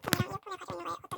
とも横にかけるのが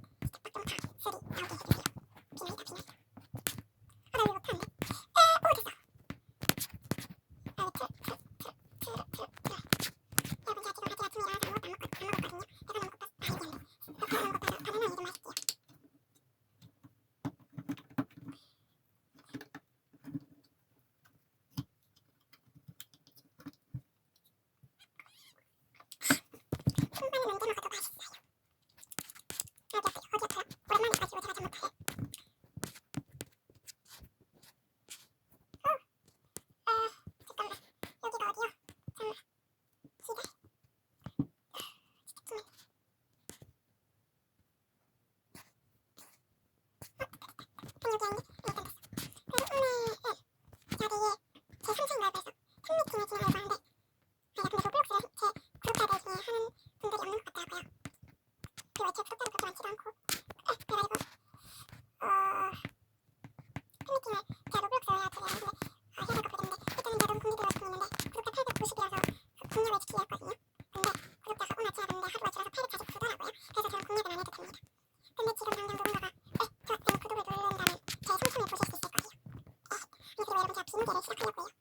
원래 제 뜻대로 그렇게 많지도 않고. 에, 그래가지고 어... 팬미팅을 제가 로블록스 해야 되는데 아, 해야 될것 같은데 일단은 제가 너무 공개되어 갖고 있는데 구독자 890이라서 공략을 지켜야 했거든요. 근데 구독자가 오늘 제가 근데 하루가 지나서 849더라고요. 그래서 저는 공략을 안 해도 됩니다. 근데 지금 당장 누군가가 에, 네, 저 네, 구독을 누른다면 제 성품을 보실 수 있을 거예요. 에, 그리고 여러분 제가 비공개를 시작하려고요.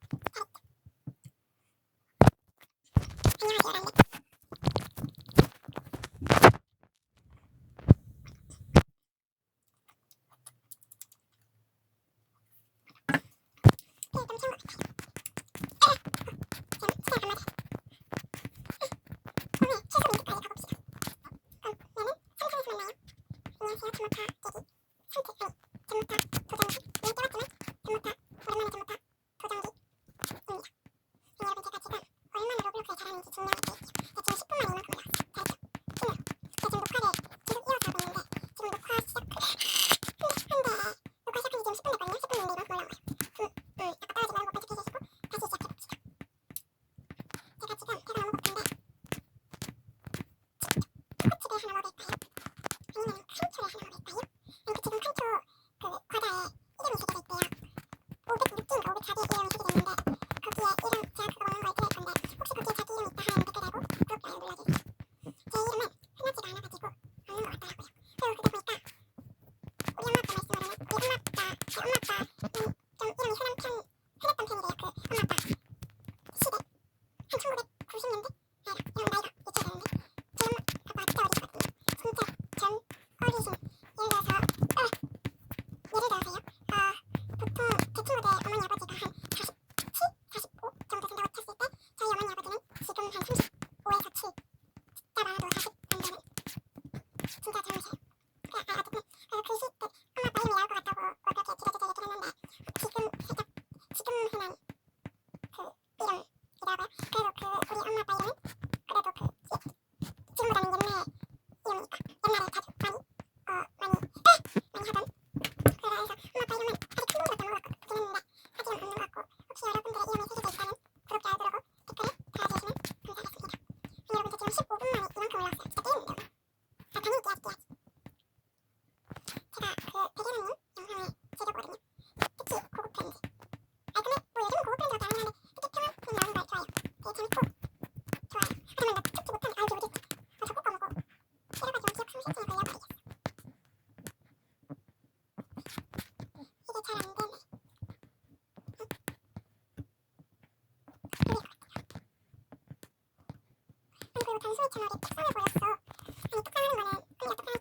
단순히 전월의 특성을 보였어. 아니 똑똑한 거는 꿈이라 똑똑한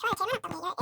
除了前面都没有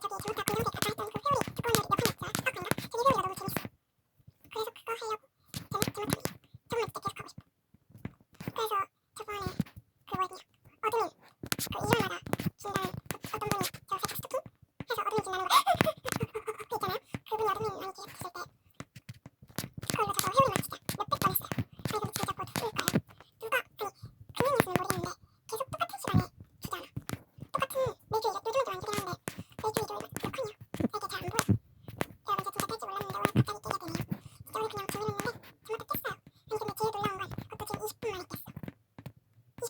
どうぞ。